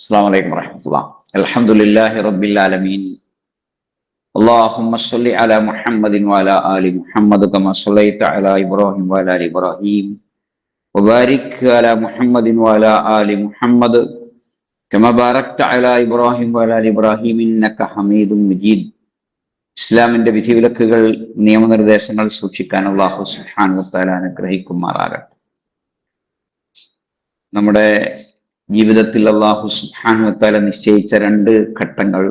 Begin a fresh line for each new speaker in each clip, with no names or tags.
السلام عليكم ورحمة الله الحمد لله رب العالمين اللهم صل على محمد وعلى آل محمد كما صليت على إبراهيم وعلى آل إبراهيم وبارك على محمد وعلى آل محمد كما باركت على إبراهيم وعلى آل إبراهيم إنك حميد مجيد ഇസ്ലാമിന്റെ വിധിവിലക്കുകൾ നിയമനിർദ്ദേശങ്ങൾ സൂക്ഷിക്കാൻ അള്ളാഹു സുഹാൻ മുത്താല അനുഗ്രഹിക്കുമാറാകട്ടെ നമ്മുടെ ജീവിതത്തിൽ അള്ളാഹു സുഹാനുവത്താല നിശ്ചയിച്ച രണ്ട് ഘട്ടങ്ങൾ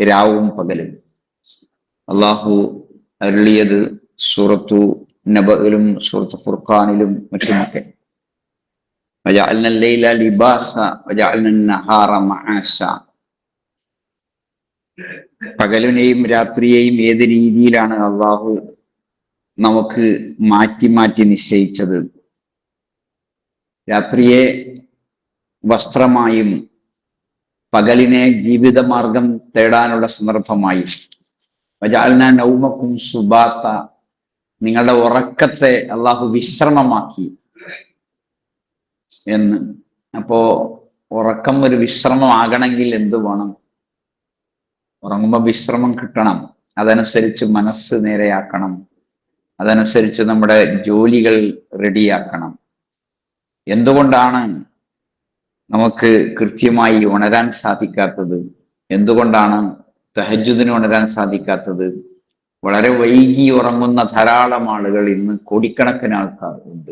രാവും പകലും. അള്ളാഹു അരുളിയത് സൂറത്തു നബയിലും സൂറത്ത് ഫുർഖാനിലും മറ്റുമൊക്കെ. പകലിനെയും രാത്രിയെയും ഏത് രീതിയിലാണ് അള്ളാഹു നമുക്ക് മാറ്റി മാറ്റി നിശ്ചയിച്ചത്? രാത്രിയെ വസ്ത്രമായും പകലിനെ ജീവിതമാർഗം തേടാനുള്ള സന്ദർഭമായും. വജാലന നൗമക്കും സുബാത്ത. നിങ്ങളുടെ ഉറക്കത്തെ അള്ളാഹു വിശ്രമമാക്കി. എന്ന്. അപ്പോ ഉറക്കം ഒരു വിശ്രമമാകണമെങ്കിൽ എന്ത് വേണം? ഉറങ്ങുമ്പോൾ വിശ്രമം കിട്ടണം. അതനുസരിച്ച് മനസ്സ് നേരെയാക്കണം. അതനുസരിച്ച് നമ്മുടെ ജോലികൾ റെഡിയാക്കണം. എന്തുകൊണ്ടാണ് നമുക്ക് കൃത്യമായി ഉണരാൻ സാധിക്കാത്തത്? എന്തുകൊണ്ടാണ് തഹജുദിന് ഉണരാൻ സാധിക്കാത്തത്? വളരെ വൈകി ഉറങ്ങുന്ന ധാരാളം ആളുകൾ ഇന്ന് കോടിക്കണക്കിന് ആൾക്കാർ ഉണ്ട്.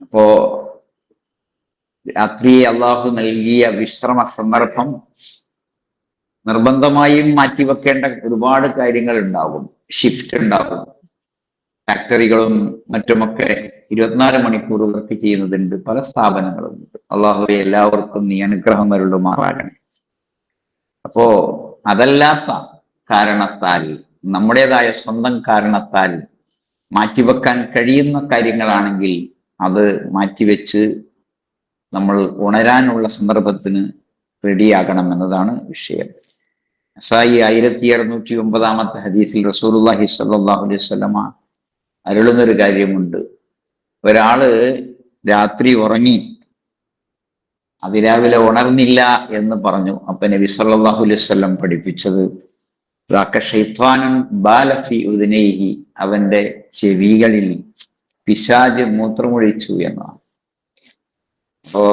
അപ്പോ രാത്രിയെ അള്ളാഹു നൽകിയ വിശ്രമ സന്ദർഭം നിർബന്ധമായും മാറ്റിവെക്കേണ്ട ഒരുപാട് കാര്യങ്ങൾ ഉണ്ടാകും. ഷിഫ്റ്റ് ഉണ്ടാകും. ഫാക്ടറികളും മറ്റുമൊക്കെ ഇരുപത്തിനാല് മണിക്കൂർ വർക്ക് ചെയ്യുന്നതുണ്ട്. പല സ്ഥാപനങ്ങളും അള്ളാഹുവെ എല്ലാവർക്കും നീ അനുഗ്രഹം വരുമാറാകണേ അപ്പോ അതല്ലാത്ത കാരണത്താൽ നമ്മുടേതായ സ്വന്തം കാരണത്താൽ മാറ്റിവെക്കാൻ കഴിയുന്ന കാര്യങ്ങളാണെങ്കിൽ അത് മാറ്റിവെച്ച് നമ്മൾ ഉണരാനുള്ള സന്ദർഭത്തിന് റെഡിയാകണം എന്നതാണ് വിഷയം. സായി ആയിരത്തി അറുന്നൂറ്റി ഒമ്പതാമത്തെ ഹദീസിൽ റസൂലുല്ലാഹി സല്ലാഹു അലൈഹി സ്വലമ അരുളുന്നൊരു കാര്യമുണ്ട്. ഒരാൾ രാത്രി ഉറങ്ങി അതിരാവിലെ ഉണർന്നില്ല എന്ന് പറഞ്ഞു. അപ്പൊ നബി സല്ലാഹു അലൈഹി സ്വലം പഠിപ്പിച്ചത് ഷൈത്വാനൻ ബാലഫി ഉദിനേഹി അവന്റെ ചെവികളിൽ പിശാജ് മൂത്രമൊഴിച്ചു എന്നാണ്. അപ്പോ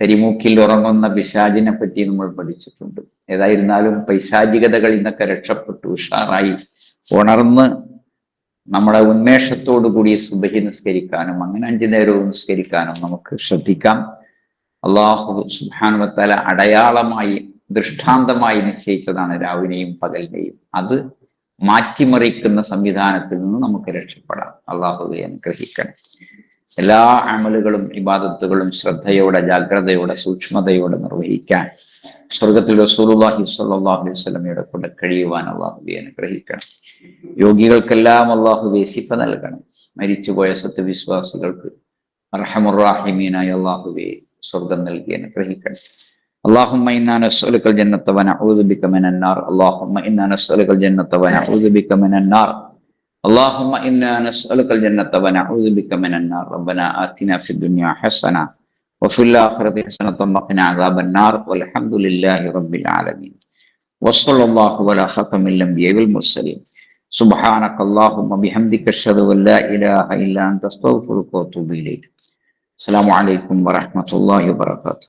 കരിമൂക്കിൽ ഉറങ്ങുന്ന പിശാജിനെ പറ്റി നമ്മൾ പഠിച്ചിട്ടുണ്ട്. ഏതായിരുന്നാലും പൈശാചികതകളിൽ നിന്നൊക്കെ രക്ഷപ്പെട്ടു ഉഷാറായി ഉണർന്ന് നമ്മുടെ ഉന്മേഷത്തോടു കൂടി സുബഹി നിസ്കരിക്കാനും അങ്ങനെ അഞ്ചു നേരവും നിസ്കരിക്കാനും നമുക്ക് ശ്രദ്ധിക്കാം. അള്ളാഹു സുബാനുവത്തല അടയാളമായി ദൃഷ്ടാന്തമായി നിശ്ചയിച്ചതാണ് രാവിലെയും പകലിനെയും. അത് മാറ്റിമറിക്കുന്ന സംവിധാനത്തിൽ നിന്ന് നമുക്ക് രക്ഷപ്പെടാം. അള്ളാഹുവെ അനുഗ്രഹിക്കണം എല്ലാ അമലുകളും ഇബാദത്തുകളും ശ്രദ്ധയോടെ ജാഗ്രതയോടെ സൂക്ഷ്മതയോടെ നിർവഹിക്കാൻ സ്വർഗത്തിൽ റസൂലുള്ളാഹി സ്വല്ലല്ലാഹു അലൈഹി വസല്ലമയുടെ കൂടെ കഴിയുവാൻ അള്ളാഹുബെ അനുഗ്രഹിക്കണം രോഗികൾക്കെല്ലാം അള്ളാഹുബെ സിഫ നൽകണം മരിച്ചുപോയ സത്യവിശ്വാസികൾക്ക് അർഹമുറാഹിമീനായ അള്ളാഹുബെ സ്വർഗം നൽകി അനുഗ്രഹിക്കണം اللهم إنا نسألك الجنة ونعوذ بك من النار اللهم إنا نسألك الجنة ونعوذ بك من النار اللهم إنا نسألك الجنة ونعوذ بك من النار ربنا آتنا في الدنيا حسنة وفي الآخرة حسنة وقنا عذاب النار والحمد لله رب العالمين. وصلى الله على خاتم الأنبياء والمرسلين. سبحانك اللهم بحمدك أشهد أن لا إله إلا أنت أستغفرك وأتوب إليك. السلام عليكم ورحمة الله وبركاته.